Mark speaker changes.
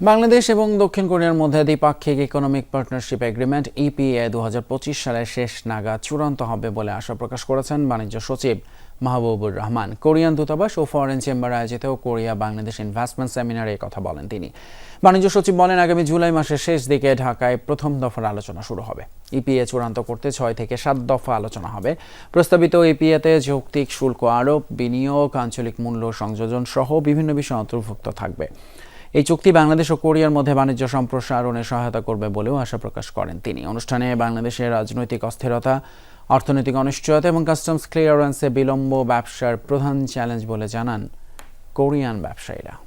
Speaker 1: বাংলাদেশ এবং দক্ষিণ কোরিয়ার মধ্যে দ্বিপাক্ষিক ইকোনমিক পার্টনারশিপ এগ্রিমেন্ট ইপিএ দু সালের শেষ নাগাদ চূড়ান্ত হবে বলে আশা প্রকাশ করেছেন বাণিজ্য সচিব মাহবুবুর রহমান। কোরিয়ান দূতাবাস ও ফরেন চেম্বার আয়োজিত কোরিয়া বাংলাদেশ ইনভেস্টমেন্ট সেমিনারে কথা বলেন তিনি। বাণিজ্য সচিব বলেন, আগামী জুলাই মাসের শেষ দিকে ঢাকায় প্রথম দফার আলোচনা শুরু হবে। ইপিএ চূড়ান্ত করতে ছয় থেকে সাত দফা আলোচনা হবে। প্রস্তাবিত ইপিএতে যৌক্তিক শুল্ক আরোপ, বিনিয়োগ, আঞ্চলিক মূল্য সংযোজন সহ বিভিন্ন বিষয় অন্তর্ভুক্ত থাকবে। এই চুক্তি বাংলাদেশ ও কোরিয়ার মধ্যে বাণিজ্য সম্প্রসারণে সহায়তা করবে বলেও আশা প্রকাশ করেন তিনি। অনুষ্ঠানে বাংলাদেশের রাজনৈতিক অস্থিরতা, অর্থনৈতিক অনিশ্চয়তা এবং কাস্টমস ক্লিয়ারেন্সে বিলম্ব ব্যবসার প্রধান চ্যালেঞ্জ বলে জানান কোরিয়ান ব্যবসায়ীরা।